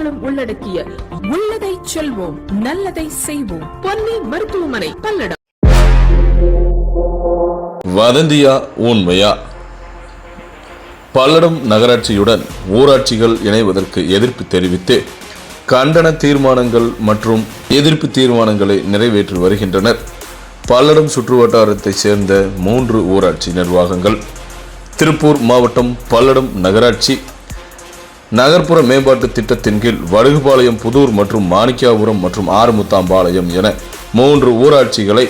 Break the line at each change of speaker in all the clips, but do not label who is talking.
சேவைகளும் உள்ளடக்கிய உள்ளதை செல்வோம் நல்லதை செய்வோம். பொன்னி மருத்துவமனை பல்லடம்.
வதந்தியா உண்மையா பல்லடம் நகராட்சியுடன் ஊராட்சிகள் இணைவதற்கு எதிர்ப்பு தெரிவித்து கண்டன தீர்மானங்கள் மற்றும் எதிர்ப்பு தீர்மானங்களை நிறைவேற்றி வருகின்றனர். பல்லடம் சுற்றுவட்டாரத்தைச் சேர்ந்த மூன்று ஊராட்சி நிர்வாகங்கள் திருப்பூர் மாவட்டம் பல்லடம் நகராட்சி நகர்ப்புற மேம்பாட்டு திட்டத்தின் கீழ் வடுகுபாளையம் புதூர் மற்றும் மாணிக்காபுரம் மற்றும் ஆறுமுத்தாம்பாளையம் என மூன்று ஊராட்சிகளை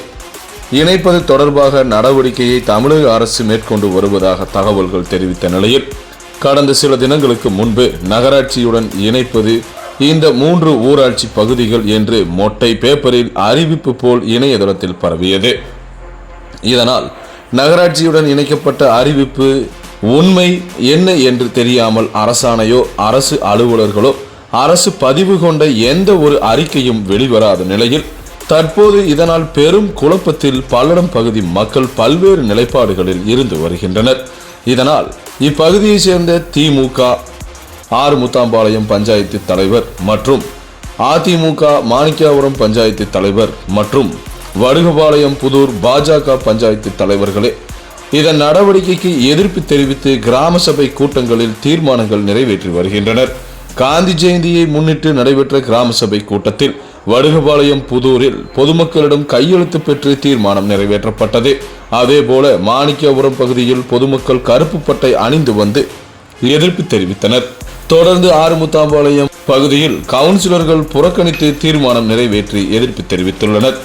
இணைப்பது தொடர்பாக நடவடிக்கையை தமிழக அரசு மேற்கொண்டு வருவதாக தகவல்கள் தெரிவித்த நிலையில் கடந்த சில தினங்களுக்கு முன்பு நகராட்சியுடன் இணைப்பது இந்த மூன்று ஊராட்சி பகுதிகள் என்று மொட்டை பேப்பரில் அறிவிப்பு போல் இணையதளத்தில் பரவியது. இதனால் நகராட்சியுடன் இணைக்கப்பட்ட அறிவிப்பு உண்மை என்ன என்று தெரியாமல் அரசாணையோ அரசு அலுவலர்களோ அரசு பதிவு கொண்ட எந்த ஒரு அறிக்கையும் வெளிவராத நிலையில் தற்போது இதனால் பெரும் குழப்பத்தில் பல்லடம் பகுதி மக்கள் பல்வேறு நிலைப்பாடுகளில் இருந்து வருகின்றனர். இதனால் இப்பகுதியைச் சேர்ந்த திமுக ஆறு முத்தாம்பாளையம் பஞ்சாயத்து தலைவர் மற்றும் அதிமுக மாணிக்காபுரம் பஞ்சாயத்து தலைவர் மற்றும் வடுகபாளையம் புதூர் பாஜக பஞ்சாயத்து தலைவர்களே இதன் நடவடிக்கைக்கு எதிர்ப்பு தெரிவித்து கிராம சபை கூட்டங்களில் தீர்மானங்கள் நிறைவேற்றி வருகின்றனர். காந்தி ஜெயந்தியை முன்னிட்டு நடைபெற்ற கிராம சபை கூட்டத்தில் வடுகபாளையம் புதூரில் பொதுமக்களிடம் கையெழுத்து பெற்று தீர்மானம் நிறைவேற்றப்பட்டது. அதேபோல மாணிக்கபுரம் பகுதியில் பொதுமக்கள் கருப்பு பட்டை அணிந்து வந்து எதிர்ப்பு தெரிவித்தனர். தொடர்ந்து ஆறுமுத்தாம்பாளையம் பகுதியில் கவுன்சிலர்கள் புறக்கணித்து தீர்மானம் நிறைவேற்றி எதிர்ப்பு தெரிவித்துள்ளனர்.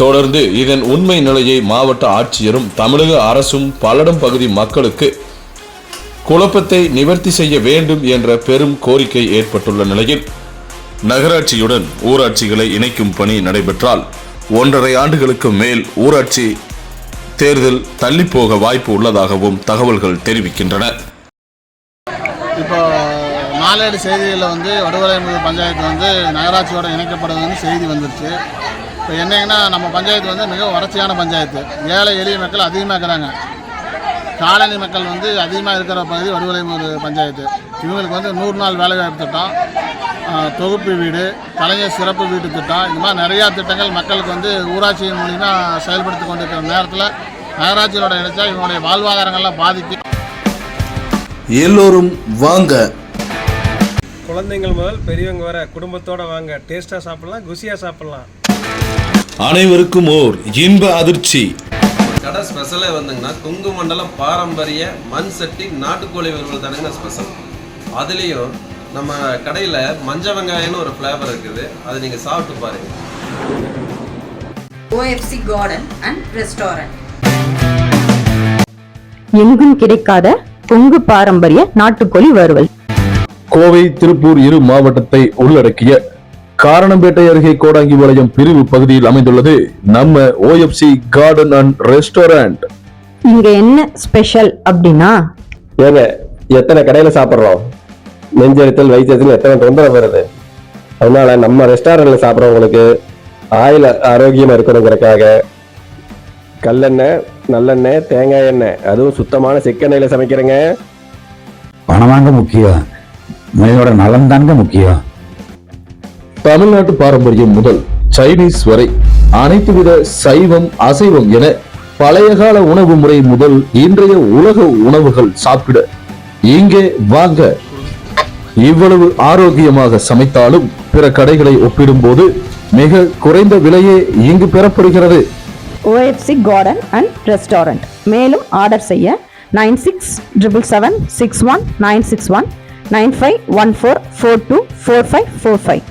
தொடர்ந்து இதன் உண்மை நிலையை மாவட்ட ஆட்சியரும் தமிழக அரசும் பல்லடம் பகுதி மக்களுக்கு குழப்பத்தை நிவர்த்தி செய்ய வேண்டும் என்ற பெரும் கோரிக்கை ஏற்பட்டுள்ள நிலையில் நகராட்சியுடன் ஊராட்சிகளை இணைக்கும் பணி நடைபெற்றால் ஒன்றரை ஆண்டுகளுக்கு மேல் ஊராட்சி தேர்தல் தள்ளிப்போக வாய்ப்பு உள்ளதாகவும் தகவல்கள் தெரிவிக்கின்றன.
இப்போ நாளேடு செய்திகளில் வந்து வடுவலை பஞ்சாயத்து வந்து நகராட்சியோட இணைக்கப்படுதுன்னு செய்தி வந்துருச்சு. இப்போ என்னங்கன்னா நம்ம பஞ்சாயத்து வந்து மிக வறட்சியான பஞ்சாயத்து. ஏழை எளிய மக்கள் அதிகமாக இருக்கிறாங்க. காலனி மக்கள் வந்து அதிகமாக இருக்கிற பகுதி வடுவலைமுது பஞ்சாயத்து. இவங்களுக்கு வந்து நூறு நாள் வேலைவாய்ப்பு திட்டம் தொகுப்பு வீடு கலைஞர் சிறப்பு வீட்டு திட்டம் இந்த மாதிரி நிறையா திட்டங்கள் மக்களுக்கு வந்து ஊராட்சியின் மூலிமா செயல்படுத்தி கொண்டிருக்கிற நேரத்தில் நகராட்சியோட இணைச்சா இவங்களுடைய வாழ்வாதாரங்கள்லாம் பாதிக்கும்.
எல்லோரும் வாங்க.
குழந்தைங்கள் முதல் பெரியவங்க வர குடும்பத்தோட வாங்க. டேஸ்ட்டாக சாப்பிடலாம் குசியாக சாப்பிடலாம்.
அனைவருக்கும் ஓர் இன்ப அதிர்ச்சி.
கடை ஸ்பெஷலே வந்துங்கன்னா கொங்கு மண்டலம் பாரம்பரிய மண் சட்டி நாட்டுக்கோழி வறுவல் தானுங்க ஸ்பெஷல் அதுலேயும் நம்ம கடையில் மஞ்ச வெங்காயம்னு ஒரு ஃப்ளேவர் இருக்குது. அது நீங்கள் சாப்பிட்டு பாருங்க.
OFC Garden and Restaurant.
எங்கும் கிடைக்காத கொங்கு பாரம்பரிய நாட்டுக்கோழி வறுவல்.
கோவை திருப்பூர் இரு மாவட்டத்தை உள்ளடக்கிய காரணம்பேட்டை அருகே கோடாங்கிபாளையம் பிரிவு பகுதியில் அமைந்துள்ளது. நம்ம ஓஎஃப்சி கார்டன் அண்ட் ரெஸ்டாரண்ட்
இங்க என்ன ஸ்பெஷல் அப்படின்னா?
ஏங்க எத்தனை கடையில் சாப்பிட்றோம்? நெஞ்செரித்தல் வயிற்றுச்சல் எத்தனை தொந்தரவு வருது? அதனால நம்ம ரெஸ்டாரண்ட்ல சாப்பிட்றவங்களுக்கு ஆயில் ஆரோக்கியமா இருக்கணுங்கிறக்காக கல்லெண்ணெய் நல்லெண்ணெய் தேங்காய் எண்ணெய் அதுவும் சுத்தமான செக்கெண்ணெயில சமைக்கிறேங்க.
பணம் தாங்க முக்கியம். மனிதனோட நலம் தாங்க முக்கியம்.
தமிழ்நாட்டு பாரம்பரியம் முதல் சைனீஸ் வரை அனைத்து வித சைவம் அசைவம் என பழைய கால உணவு முறை முதல் இன்றைய உலக உணவுகள் சாப்பிட இங்கே வாங்க. இவ்வளவு ஆரோக்கியமாக சமைத்தாலும் பிற கடைகளை ஒப்பிடும்போது மிக குறைந்த விலையே இங்கு பெறப்படுகிறது.
ஓஎஃப்சி கார்டன் அண்ட் ரெஸ்டாரண்ட் மேலும் ஆர்டர் செய்ய nine six triple seven six one nine six one nine five one four four two four five four five.